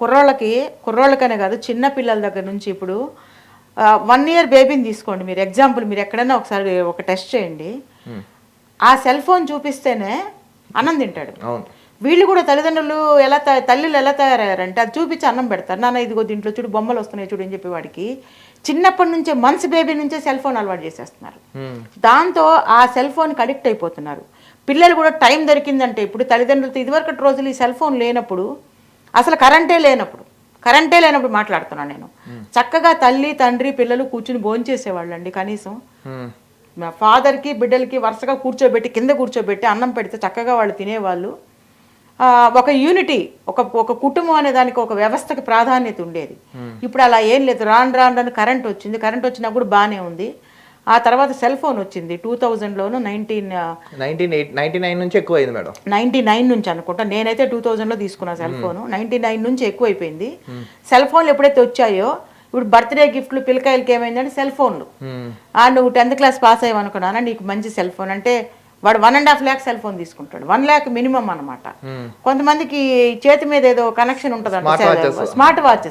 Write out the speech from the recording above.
కుర్రోళ్ళకి కుర్రోళ్ళకనే కాదు చిన్న పిల్లల దగ్గర నుంచి ఇప్పుడు వన్ ఇయర్ బేబీని తీసుకోండి మీరు. ఎగ్జాంపుల్ మీరు ఎక్కడైనా ఒకసారి ఒక టెస్ట్ చేయండి. ఆ సెల్ ఫోన్ చూపిస్తేనే అన్నం తింటాడు. వీళ్ళు కూడా తల్లిదండ్రులు ఎలా తల్లులు ఎలా తయారయ్యారంటే అది చూపించి అన్నం పెడతారు. నాన్న ఇదిగో దీంట్లో చూడు బొమ్మలు వస్తున్నాయి చూడు అని చెప్పి వాడికి చిన్నప్పటి నుంచే మంత్స్ బేబీ నుంచే సెల్ ఫోన్ అలవాటు చేసేస్తున్నారు. మ్మ్. దాంతో ఆ సెల్ ఫోన్కి అడిక్ట్ అయిపోతున్నారు. పిల్లలు కూడా టైం దొరికిందంటే ఇప్పుడు తల్లిదండ్రులతో ఇదివరకటి రోజులు ఈ సెల్ ఫోన్ లేనప్పుడు అసలు కరెంటే లేనప్పుడు కరెంటే లేనప్పుడు మాట్లాడుతున్నాను నేను. చక్కగా తల్లి తండ్రి పిల్లలు కూర్చుని భోంచేసేవాళ్ళు అండి కనీసం ఫాదర్కి బిడ్డలకి వరుసగా కూర్చోబెట్టి కింద కూర్చోబెట్టి అన్నం పెడితే చక్కగా వాళ్ళు తినేవాళ్ళు. ఒక యూనిటీ ఒక ఒక కుటుంబం అనే దానికి ఒక వ్యవస్థకి ప్రాధాన్యత ఉండేది. ఇప్పుడు అలా ఏం లేదు. రాను రాను రాను కరెంట్ వచ్చింది. కరెంట్ వచ్చినప్పుడు బాగానే ఉంది. ఆ తర్వాత సెల్ ఫోన్ వచ్చింది. Two థౌజండ్లోను nineteen nineteen eight ninety nine నుంచి ఎక్కువ అయింది మేడం. నైంటీ నైన్ నుంచి అనుకుంటా. నేనైతే టూ థౌజండ్లో తీసుకున్నా సెల్ ఫోన్. నైంటీ నైన్ నుంచి ఎక్కువైపోయింది. సెల్ ఫోన్లు ఎప్పుడైతే వచ్చాయో ఇప్పుడు బర్త్డే గిఫ్ట్లు పిల్లకాయలకి ఏమైందంటే సెల్ ఫోన్లు. నువ్వు టెన్త్ క్లాస్ పాస్ అయ్యావు అనుకున్నానా నీకు మంచి సెల్ ఫోన్. అంటే వాడు one and half lakh cell phone తీసుకుంటాడు. వన్ ల్యాక్ మినిమం అనమాట. కొంతమందికి చేతి మీద ఏదో కనెక్షన్ ఉంటుంది. Smart watches.